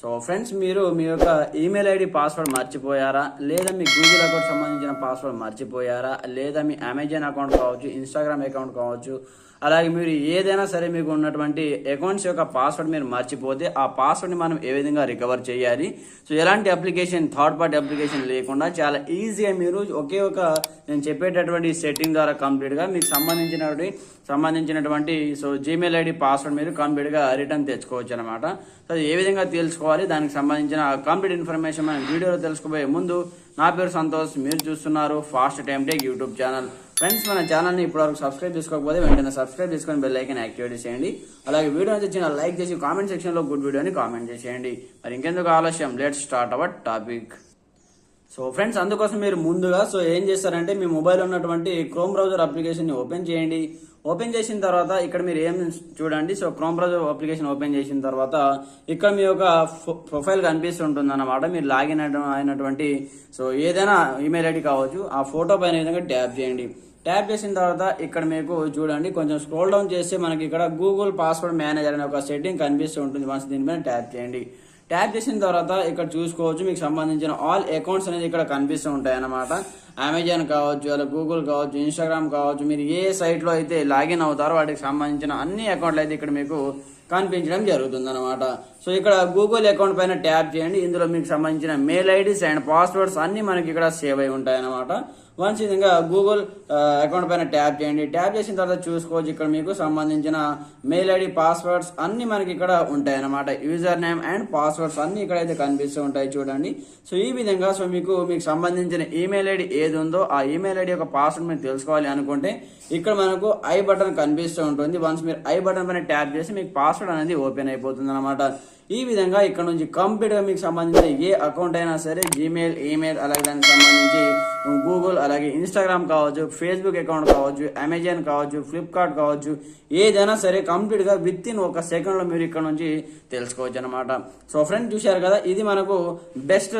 so friends మీరు మీ యొక్క ఈమెయిల్ ఐడి పాస్వర్డ్ మర్చిపోయారా? లేదా మీ గూగుల్ అకౌంట్ సంబంధించిన పాస్వర్డ్ మర్చిపోయారా? లేదా మీ అమెజాన్ అకౌంట్ కావచ్చు ఇన్స్టాగ్రామ్ అకౌంట్ కావచ్చు అలాగే మీరు ఏదైనా సరే మీకు ఉన్నటువంటి అకౌంట్స్ యొక్క పాస్వర్డ్ మీరు మర్చిపోతే ఆ పాస్వర్డ్ని మనం ఏ విధంగా రికవర్ చేయాలి? సో ఎలాంటి అప్లికేషన్ థర్డ్ పార్టీ అప్లికేషన్ లేకుండా చాలా ఈజీగా మీరు ఒకే ఒక నేను చెప్పేటటువంటి సెట్టింగ్ ద్వారా కంప్లీట్గా మీకు సంబంధించినటువంటి సంబంధించినటువంటి సో జీమెయిల్ ఐడి పాస్వర్డ్ మీరు కంప్లీట్గా రిటర్న్ తెచ్చుకోవచ్చు అనమాట సో ఏ విధంగా తెలుసుకోవాలి. దానికి సంబంధించిన కంప్లీట్ ఇన్ఫర్మేషన్ మనం వీడియోలో తెలుసుకోబోయే ముందు నా పేరు సంతోష్. మీరు చూస్తున్నారు fast time take YouTube channel friends మన ఛానల్ని ఇప్పటివరకు సబ్స్క్రైబ్ చేసుకోకపోతే వెంటనే సబ్స్క్రైబ్ చేసుకొని బెల్ ఐకన్ యాక్టివేట్ చేయండి అలాగే వీడియో నచ్చిన లైక్ చేసి కామెంట్ సెక్షన్లో గుడ్ వీడియోని కామెంట్ చేసేయండి. మరి ఇంకెందుకు ఆలస్యం? Let start our topic so friends అందుకోసం మీరు ముందుగా సో ఏం చేస్తారంటే మీ మొబైల్ ఉన్నటువంటి క్రోమ్ బ్రౌజర్ అప్లికేషన్ని ఓపెన్ చేయండి. ఓపెన్ చేసిన తర్వాత ఇక్కడ మీరు ఏం చూడండి? So Chrome browser application open చేసిన తర్వాత ఇక్కడ మీ యొక్క ప్రొఫైల్ కనిపిస్తుంటుంది అనమాట మీరు లాగిన్ అయినటువంటి సో ఏదైనా ఈమెయిల్ ఐడి కావచ్చు ఆ ఫోటో పైన విధంగా ట్యాప్ చేయండి. ట్యాప్ చేసిన తర్వాత ఇక్కడ మీకు చూడండి కొంచెం స్క్రోల్ డౌన్ చేస్తే మనకి ఇక్కడ గూగుల్ పాస్వర్డ్ మేనేజర్ అనే ఒక సెట్టింగ్ కనిపిస్తూ ఉంటుంది. మనసు దీనిపైన ట్యాప్ చేయండి. ట్యాప్ చేసిన తర్వాత ఇక్కడ చూసుకోవచ్చు మీకు సంబంధించిన ఆల్ అకౌంట్స్ అనేది ఇక్కడ కనిపిస్తూ ఉంటాయి అన్నమాట అమెజాన్ కావచ్చు అలా గూగుల్ కావచ్చు ఇన్స్టాగ్రామ్ కావచ్చు మీరు ఏ సైట్లో అయితే లాగిన్ అవుతారో వాటికి సంబంధించిన అన్ని అకౌంట్లు అయితే ఇక్కడ మీకు కనిపించడం జరుగుతుంది అనమాట సో ఇక్కడ గూగుల్ అకౌంట్ పైన ట్యాప్ చేయండి. ఇందులో మీకు సంబంధించిన మెయిల్ ఐడీస్ అండ్ పాస్వర్డ్స్ అన్ని మనకి ఇక్కడ సేవ్ అయి ఉంటాయి అనమాట వన్స్ విధంగా గూగుల్ అకౌంట్ పైన ట్యాప్ చేయండి. ట్యాప్ చేసిన తర్వాత చూసుకోవచ్చు ఇక్కడ మీకు సంబంధించిన మెయిల్ ఐడి పాస్వర్డ్స్ అన్ని మనకి ఇక్కడ ఉంటాయి అనమాట యూజర్ నేమ్ అండ్ పాస్వర్డ్స్ అన్ని ఇక్కడ అయితే కనిపిస్తూ ఉంటాయి చూడండి. సో ఈ విధంగా సో మీకు మీకు సంబంధించిన ఈమెయిల్ ఐడి ఏది ఉందో ఆ ఈమెయిల్ ఐడి యొక్క పాస్వర్డ్ మీరు తెలుసుకోవాలి అనుకుంటే ఇక్కడ మనకు ఐ బటన్ కనిపిస్తూ ఉంటుంది. వన్స్ మీరు ఐ బటన్ పైన ట్యాప్ చేసి మీకు పాస్వర్డ్ అనేది ఓపెన్ అయిపోతుంది అనమాట ఈ విధంగా ఇక్కడ నుంచి కంప్లీట్గా మీకు సంబంధించిన ఏ అకౌంట్ అయినా సరే జీమెయిల్ ఈమెయిల్ అలాగే దానికి సంబంధించి గూగుల్ అలాగే ఇన్స్టాగ్రామ్ కావచ్చు ఫేస్బుక్ అకౌంట్ కావచ్చు అమెజాన్ కావచ్చు ఫ్లిప్కార్ట్ కావచ్చు ఏదైనా సరే కంప్లీట్గా విత్ ఇన్ ఒక సెకండ్లో మీరు ఇక్కడ నుంచి తెలుసుకోవచ్చు అనమాట సో ఫ్రెండ్ చూశారు కదా ఇది మనకు బెస్ట్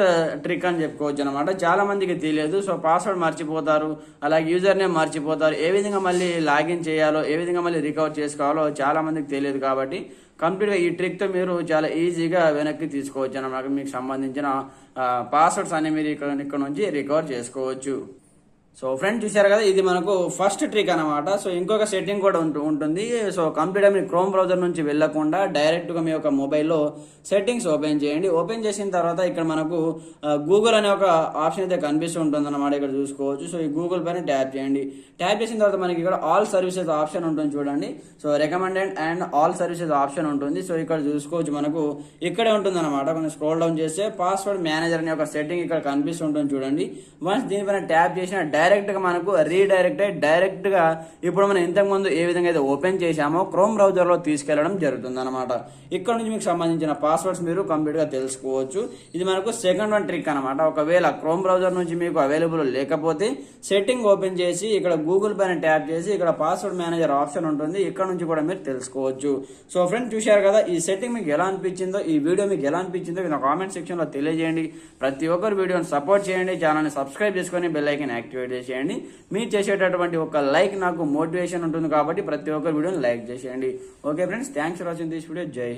ట్రిక్ uh, అని చెప్పుకోవచ్చు అనమాట చాలా మందికి తెలియదు సో పాస్వర్డ్ మర్చిపోతారు అలాగే యూజర్ నేమ్ మర్చిపోతారు ఏ విధంగా మళ్ళీ లాగిన్ చేయాలో ఏ విధంగా మళ్ళీ రికవర్ చేసుకోవాలో చాలా మందికి తెలియదు కాబట్టి కంప్లీట్గా ఈ ట్రిక్తో మీరు చాలా ఈజీగా వెనక్కి తీసుకోవచ్చు అన్నమాట. మీకు సంబంధించిన uh, పాస్వర్డ్స్ అన్ని మీరు ఇక్కడ ఇక్కడ నుంచి రికవర్ చేసుకోవచ్చు. సో ఫ్రెండ్ చూశారు కదా ఇది మనకు ఫస్ట్ ట్రిక్ అనమాట సో ఇంకొక సెట్టింగ్ కూడా ఉంటు ఉంటుంది. సో కంప్లీట్గా మీరు క్రోమ్ బ్రౌజర్ నుంచి వెళ్ళకుండా డైరెక్ట్గా మీ యొక్క మొబైల్లో సెట్టింగ్స్ ఓపెన్ చేయండి. ఓపెన్ చేసిన తర్వాత ఇక్కడ మనకు గూగుల్ అనే ఒక ఆప్షన్ అయితే కనిపిస్తూ ఉంటుంది అనమాట ఇక్కడ చూసుకోవచ్చు. సో ఈ గూగుల్ పైన ట్యాప్ చేయండి. ట్యాప్ చేసిన తర్వాత మనకి ఇక్కడ ఆల్ సర్వీసెస్ ఆప్షన్ ఉంటుంది చూడండి. So recommended and all services option ఉంటుంది. సో ఇక్కడ చూసుకోవచ్చు మనకు ఇక్కడే ఉంటుంది అనమాట కొంచెం స్క్రోల్ డౌన్ చేస్తే పాస్వర్డ్ మేనేజర్ అనే ఒక సెట్టింగ్ ఇక్కడ కనిపిస్తుంటుంది చూడండి. వన్స్ దీనిపైన ట్యాప్ చేసిన డైరెక్ట్గా మనకు రీడైరెక్ట్ అయ్యి డైరెక్ట్గా ఇప్పుడు మనం ఇంతకుముందు ఏ విధంగా అయితే ఓపెన్ చేశామో క్రోమ్ బ్రౌజర్లో తీసుకెళ్ళడం జరుగుతుంది అనమాట ఇక్కడ నుంచి మీకు సంబంధించిన పాస్వర్డ్స్ మీరు కంప్లీట్గా తెలుసుకోవచ్చు. ఇది మనకు సెకండ్ వన్ ట్రిక్ అనమాట ఒకవేళ క్రోమ్ బ్రౌజర్ నుంచి మీకు అవైలబుల్ లేకపోతే సెట్టింగ్ ఓపెన్ చేసి ఇక్కడ గూగుల్ పైన ట్యాప్ చేసి ఇక్కడ పాస్వర్డ్ మేనేజర్ ఆప్షన్ ఉంటుంది. ఇక్కడ నుంచి కూడా మీరు తెలుసుకోవచ్చు. సో ఫ్రెండ్ చూశారు కదా ఈ సెట్టింగ్ మీకు ఎలా అనిపించిందో ఈ వీడియో మీకు ఎలా అనిపించిందో నా కామెంట్ సెక్షన్లో తెలియజేయండి. ప్రతి ఒక్కరు వీడియోని సపోర్ట్ చేయండి. ఛానల్ని సబ్స్క్రైబ్ చేసుకొని బెల్ ఐకన్ యాక్టివేట్ చేసేయండి. మీరు చేసేటటువంటి ఒక లైక్ నాకు మోటివేషన్ ఉంటుంది కాబట్టి ప్రతి ఒక్కరు వీడియోని లైక్ చేసేయండి. Okay friends thanks for watching this video జై హింద్